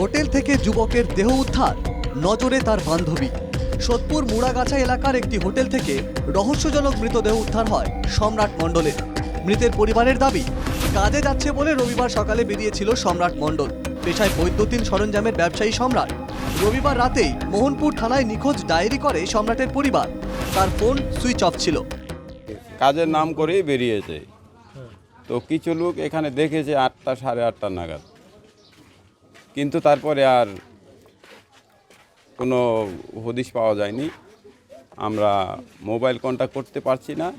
Hotel থেকে যুবকের দেহ উদ্ধার, নজরে তার বান্ধবী। সোদপুর মুড়াগাছা এলাকার একটি হোটেল থেকে রহস্যজনক মৃতদেহ উদ্ধার হয় সম্রাট মণ্ডলের। মৃতের পরিবারের দাবি, কাজে যাচ্ছে বলে রবিবার সকালে বেরিয়েছিল সম্রাট মণ্ডল। পেশায় বৈদ্যুতিন সরঞ্জামের ব্যবসায়ী সম্রাট। রবিবার রাতেই মোহনপুর থানায় নিখোঁজ ডায়েরি করে সম্রাটের পরিবার। তার ফোন সুইচ অফ ছিল। কাজের নাম করেই বেরিয়েছে। তো কিছু লোক এখানে দেখেছে আটটা, সাড়ে আটটা নাগাদ। কিন্তু তারপরে আর কোনো হদিশ পাওয়া যায়নি। আমরা মোবাইল কন্ট্যাক্ট করতে পারছি না।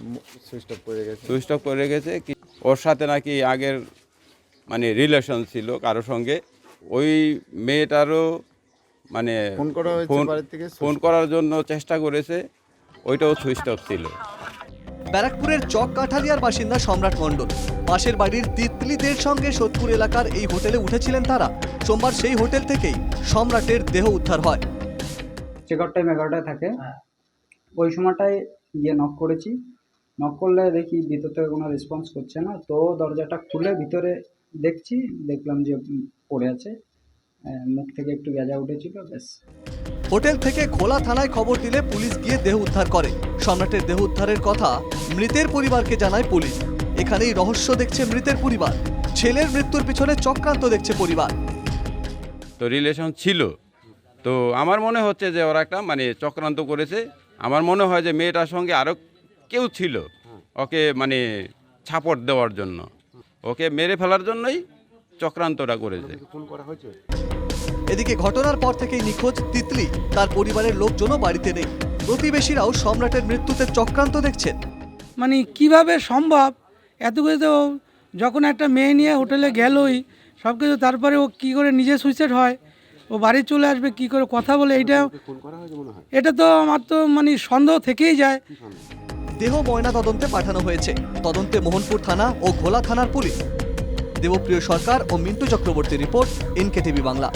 সুইচ অফ করে গেছে। সুইচ অফ করে রেখেছে কি- ওর সাথে নাকি আগের মানে রিলেশন ছিল কারও সঙ্গে। ওই মেয়েটারও মানে ফোন করা? ফোন করার জন্য চেষ্টা করেছে ওইটাও সুইচ অফ ছিল। ব্যারাকপুরের চক কাঠালিয়ার বাসিন্দা সম্রাট মণ্ডল। পাশের বাড়ির তিতলিদের সঙ্গে সোদপুর এলাকার এই হোটেলে উঠেছিলেন তারা। সোমবার সেই হোটেল থেকেই সম্রাটের দেহ উদ্ধার হয়। চেক আউট টাইম এগারোটায় থাকে। ওই সময়টায় গিয়ে নক করেছি। নক করলে দেখি ভিতর থেকে কোনো রেসপন্স করছে না। তো দরজাটা খুলে ভিতরে দেখছি দেখলাম যে পড়ে আছে। মুখ থেকে একটু গেজা উঠেছিল ব্যাস। হোটেল থেকে খোলা থানায় খবর দিলে পুলিশ গিয়ে দেহ উদ্ধার করে। সম্রাটের দেহ উদ্ধারের কথা মৃতের পরিবারকে জানায় পুলিশ। এখানেই রহস্য দেখছে মৃতের পরিবার। ছেলের মৃত্যুর পিছনে চক্রান্ত দেখছে পরিবার। তো রিলেশন ছিল। তো আমার মনে হচ্ছে যে ওরা একটা মানে চক্রান্ত করেছে। আমার মনে হয় যে মেয়েটার সঙ্গে আরও কেউ ছিল ওকে মানে ছাপট দেওয়ার জন্য। ওকে মেরে ফেলার জন্যই চক্রান্তটা করেছে। এদিকে ঘটনার পর থেকেই নিখোঁজ তিতলি। তার পরিবারের লোকজনও বাড়িতে নেই। প্রতিবেশীরাও সম্রাটের মৃত্যুতে চক্রান্ত দেখছেন। মানে কীভাবে সম্ভব? এত কিছু তো যখন একটা মেয়ে নিয়ে হোটেলে গেলই সব কিছু তারপরে ও কী করে নিজে সুইসাইড হয়? ও বাড়ি চলে আসবে কি করে কথা বলে? এইটা এটা তো আমার তো মানে সন্দেহ থেকেই যায়। দেহ ময়না তদন্তে পাঠানো হয়েছে। তদন্তে মোহনপুর থানা ও ঘোলা থানার পুলিশ। দেবপ্রিয় সরকার ও মিন্টু চক্রবর্তী রিপোর্ট এনকেটিভি বাংলা।